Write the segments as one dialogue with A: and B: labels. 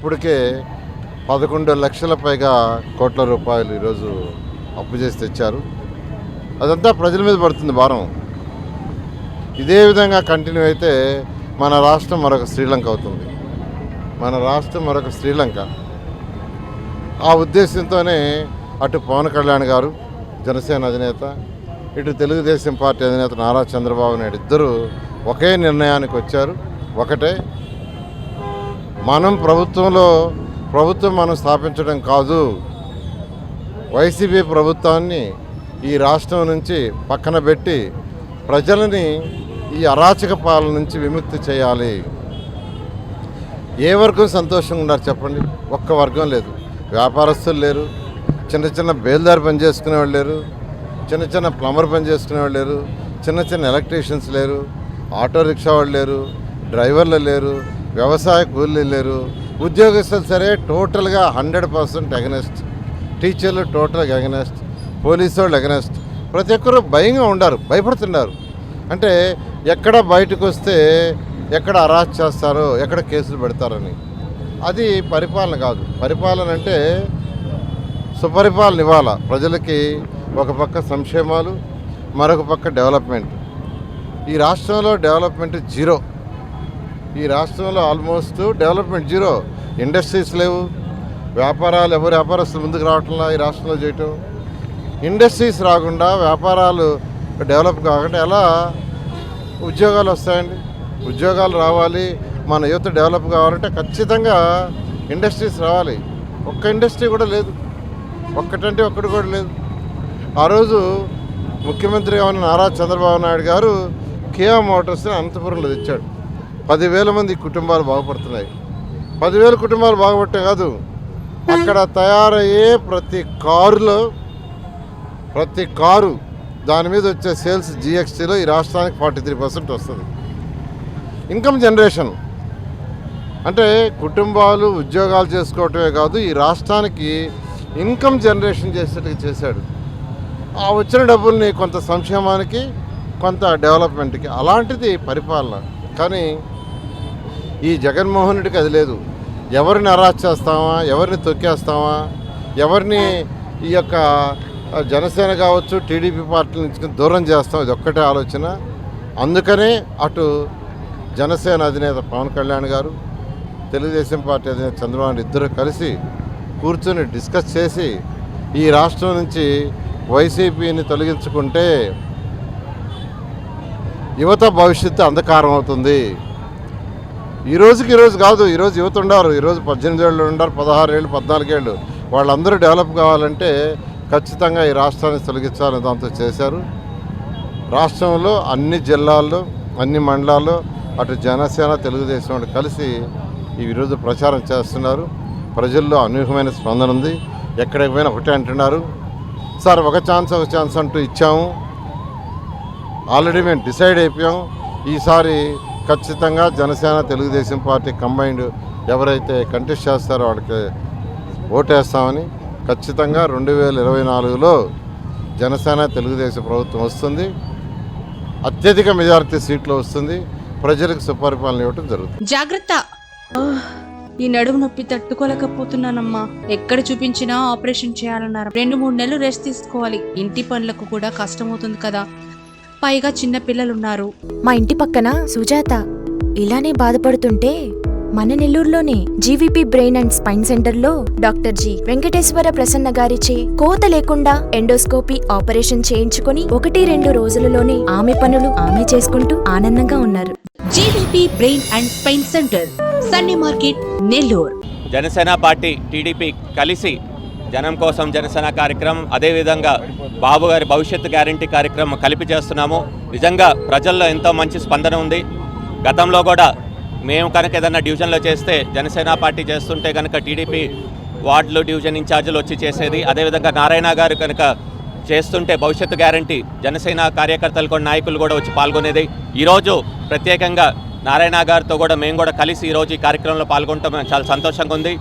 A: ఇప్పటికే పదకొండు లక్షల పైగా కోట్ల రూపాయలు ఈరోజు అప్పు చేసి తెచ్చారు అదంతా ప్రజల మీద పడుతుంది భారం ఇదే విధంగా కంటిన్యూ అయితే మన రాష్ట్రం మరొక శ్రీలంక అవుతుంది మన రాష్ట్రం మరొక శ్రీలంక ఆ ఉద్దేశంతోనే అటు పవన్ కళ్యాణ్ గారు జనసేన అధినేత ఇటు తెలుగుదేశం పార్టీ అధినేత నారా చంద్రబాబు నాయుడు ఇద్దరు ఒకే నిర్ణయానికి వచ్చారు ఒకటే మనం ప్రభుత్వంలో ప్రభుత్వం మనం స్థాపించడం కాదు వైసీపీ ప్రభుత్వాన్ని ఈ రాష్ట్రం నుంచి పక్కన పెట్టి ప్రజలని ఈ అరాచక పాలన నుంచి విముక్తి చేయాలి ఏ వర్గం సంతోషంగా ఉన్నారు చెప్పండి ఒక్క వర్గం లేదు వ్యాపారస్తులు లేరు చిన్న చిన్న బేల్దారి పని వాళ్ళు లేరు చిన్న చిన్న ప్లంబర్ పని చేసుకునేవాళ్ళు లేరు చిన్న చిన్న ఎలక్ట్రీషియన్స్ లేరు ఆటో రిక్షా వాళ్ళు లేరు డ్రైవర్లు లేరు వ్యవసాయ కూలీలు లేరు ఉద్యోగస్తులు సరే టోటల్గా హండ్రెడ్ పర్సెంట్ అగనెస్ట్ టీచర్లు టోటల్గా అగనెస్ట్ పోలీసు వాళ్ళు అగనెస్ట్ ప్రతి ఒక్కరు భయంగా ఉండారు భయపడుతున్నారు అంటే ఎక్కడ బయటకు వస్తే ఎక్కడ అరాస్ట్ చేస్తారో ఎక్కడ కేసులు పెడతారని అది పరిపాలన కాదు పరిపాలన అంటే సుపరిపాలన ఇవ్వాలి ప్రజలకి ఒక పక్క సంక్షేమాలు మరొక పక్క డెవలప్మెంట్ ఈ రాష్ట్రంలో డెవలప్మెంట్ జీరో ఈ రాష్ట్రంలో ఆల్మోస్ట్ డెవలప్మెంట్ జీరో ఇండస్ట్రీస్ లేవు వ్యాపారాలు ఎవరు వ్యాపారస్తులు ముందుకు రావట్లా ఈ రాష్ట్రంలో చేయటం ఇండస్ట్రీస్ రాకుండా వ్యాపారాలు డెవలప్ కాకుండా ఎలా ఉద్యోగాలు వస్తాయండి ఉద్యోగాలు రావాలి మన యువత డెవలప్ కావాలంటే ఖచ్చితంగా ఇండస్ట్రీస్ రావాలి ఒక్క ఇండస్ట్రీ కూడా లేదు ఒక్కటంటే ఒక్కటి కూడా లేదు ఆ రోజు ముఖ్యమంత్రిగా ఉన్న నారా చంద్రబాబు నాయుడు గారు కియా మోటార్స్ని అనంతపురంలో తెచ్చాడు పదివేల మంది కుటుంబాలు బాగుపడుతున్నాయి పదివేల కుటుంబాలు బాగుపడటం కాదు అక్కడ తయారయ్యే ప్రతి కారులో ప్రతి కారు దాని మీద వచ్చే సేల్స్ జిఎస్టీలో ఈ రాష్ట్రానికి ఫార్టీ త్రీ పర్సెంట్ వస్తుంది ఇన్కమ్ జనరేషన్ అంటే కుటుంబాలు ఉద్యోగాలు చేసుకోవటమే కాదు ఈ రాష్ట్రానికి ఇన్కమ్ జనరేషన్ చేసేట్టుగా చేశాడు ఆ వచ్చిన డబ్బుల్ని కొంత సంక్షేమానికి కొంత డెవలప్మెంట్కి అలాంటిది పరిపాలన కానీ ఈ జగన్మోహన్ రెడ్డికి అది లేదు ఎవరిని అరాజ్ చేస్తామా ఎవరిని తొక్కేస్తామా ఎవరిని ఈ యొక్క జనసేన కావచ్చు టీడీపీ పార్టీల నుంచి దూరం చేస్తాం ఇది ఒక్కటే ఆలోచన అందుకనే అటు జనసేన అధినేత పవన్ కళ్యాణ్ గారు తెలుగుదేశం పార్టీ అధినేత చంద్రబాబు ఇద్దరు కలిసి కూర్చొని డిస్కస్ చేసి ఈ రాష్ట్రం నుంచి వైసీపీని తొలగించుకుంటే యువత భవిష్యత్తు అంధకారం అవుతుంది ఈ రోజుకి ఈరోజు కాదు ఈరోజు యువత ఉండారు ఈరోజు పద్దెనిమిది ఏళ్ళు ఉండరు పదహారు ఏళ్ళు పద్నాలుగేళ్ళు వాళ్ళందరూ డెవలప్ కావాలంటే ఖచ్చితంగా ఈ రాష్ట్రాన్ని తొలగించాలని దాంతో చేశారు రాష్ట్రంలో అన్ని జిల్లాల్లో అన్ని మండలాల్లో అటు జనసేన తెలుగుదేశం వాళ్ళు కలిసి ఈరోజు ప్రచారం చేస్తున్నారు ప్రజల్లో అనూహ్యమైన స్పందన ఉంది ఎక్కడికి పోయినా ఒకటే అంటున్నారు సార్ ఒక ఛాన్స్ ఒక ఛాన్స్ అంటూ ఇచ్చాము ఆల్రెడీ మేము డిసైడ్ అయిపోయాం ఈసారి ఖచ్చితంగా జనసేన తెలుగుదేశం పార్టీ కంబైన్డ్ ఎవరైతే కంటెస్ట్ చేస్తారో వాళ్ళకి ఓటేస్తామని ఖచ్చితంగా రెండు వేల ఇరవై నాలుగులో జనసేన తెలుగుదేశం ప్రభుత్వం వస్తుంది అత్యధిక మెజారిటీ సీట్లు వస్తుంది ప్రజలకు సుపరిపాలన ఇవ్వడం జరుగుతుంది జాగ్రత్త ఈ నడుము నొప్పి తట్టుకోలేకపోతున్నానమ్మా ఎక్కడ చూపించినా ఆపరేషన్ చేయాలన్నారు రెండు మూడు నెలలు రెస్ట్ తీసుకోవాలి ఇంటి పనులకు కూడా కష్టమవుతుంది కదా పైగా చిన్న పిల్లలున్నారు మా ఇంటి పక్కన సుజాత ఇలానే బాధపడుతుంటే మన నెల్లూరులోనే జీవీపీ బ్రెయిన్ అండ్ స్పైన్ సెంటర్లో డాక్టర్ జి వెంకటేశ్వర ప్రసన్న గారిచే కోత లేకుండా ఎండోస్కోపీ ఆపరేషన్ చేయించుకుని ఒకటి రెండు రోజులలోనే ఆమె పనులు ఆమె చేసుకుంటూ ఆనందంగా ఉన్నారు GVP brain and spine center sunny market Nellore Janasena party TDP కలిసి జనం కోసం జనసేన కార్యక్రమం అదేవిధంగా బాబు గారి భవిష్యత్తు గ్యారంటీ కార్యక్రమం కలిపి చేస్తున్నాము నిజంగా ప్రజల్లో ఎంతో మంచి స్పందన ఉంది గతంలో కూడా మేము కనుక ఏదన్నా డివిజన్లో చేస్తే జనసేన పార్టీ చేస్తుంటే కనుక టీడీపీ వార్డులు డివిజన్ ఇన్ఛార్జీలు వచ్చి చేసేది అదేవిధంగా నారాయణ గారు కనుక చేస్తుంటే భవిష్యత్తు గ్యారంటీ జనసేన కార్యకర్తలు కూడా నాయకులు కూడా వచ్చి పాల్గొనేది ఈరోజు ప్రత్యేకంగా నారాయణ గారితో కూడా మేము కూడా కలిసి ఈరోజు ఈ కార్యక్రమంలో పాల్గొంటాం చాలా సంతోషంగా ఉంది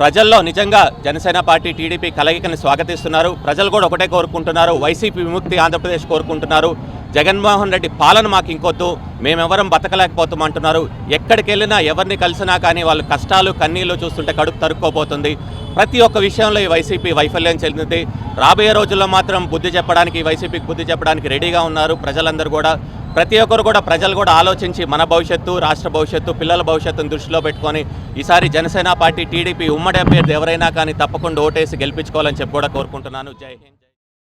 A: ప్రజల్లో నిజంగా జనసేన పార్టీ టీడీపీ కలయికని స్వాగతిస్తున్నారు ప్రజలు కూడా ఒకటే కోరుకుంటున్నారు వైసీపీ విముక్తి ఆంధ్రప్రదేశ్ కోరుకుంటున్నారు జగన్మోహన్ రెడ్డి పాలన మాకు ఇంకొద్దు మేమెవరం బతకలేకపోతామంటున్నారు అంటున్నారు ఎక్కడికి వెళ్ళినా ఎవరిని కలిసినా కానీ వాళ్ళు కష్టాలు కన్నీళ్లు చూస్తుంటే కడుపు తరుక్కోపోతుంది ప్రతి ఒక్క విషయంలో ఈ వైసీపీ వైఫల్యం చెందింది రాబోయే రోజుల్లో మాత్రం బుద్ధి చెప్పడానికి వైసీపీకి బుద్ధి చెప్పడానికి రెడీగా ఉన్నారు ప్రజలందరూ కూడా ప్రతి ఒక్కరు కూడా ప్రజలు కూడా ఆలోచించి మన భవిష్యత్తు రాష్ట్ర భవిష్యత్తు పిల్లల భవిష్యత్తును దృష్టిలో పెట్టుకొని ఈసారి జనసేన పార్టీ టీడీపీ ఉమ్మడి అభ్యర్థి ఎవరైనా కానీ తప్పకుండా ఓటేసి గెలిపించుకోవాలని చెప్పి కూడా కోరుకుంటున్నాను జై హింద్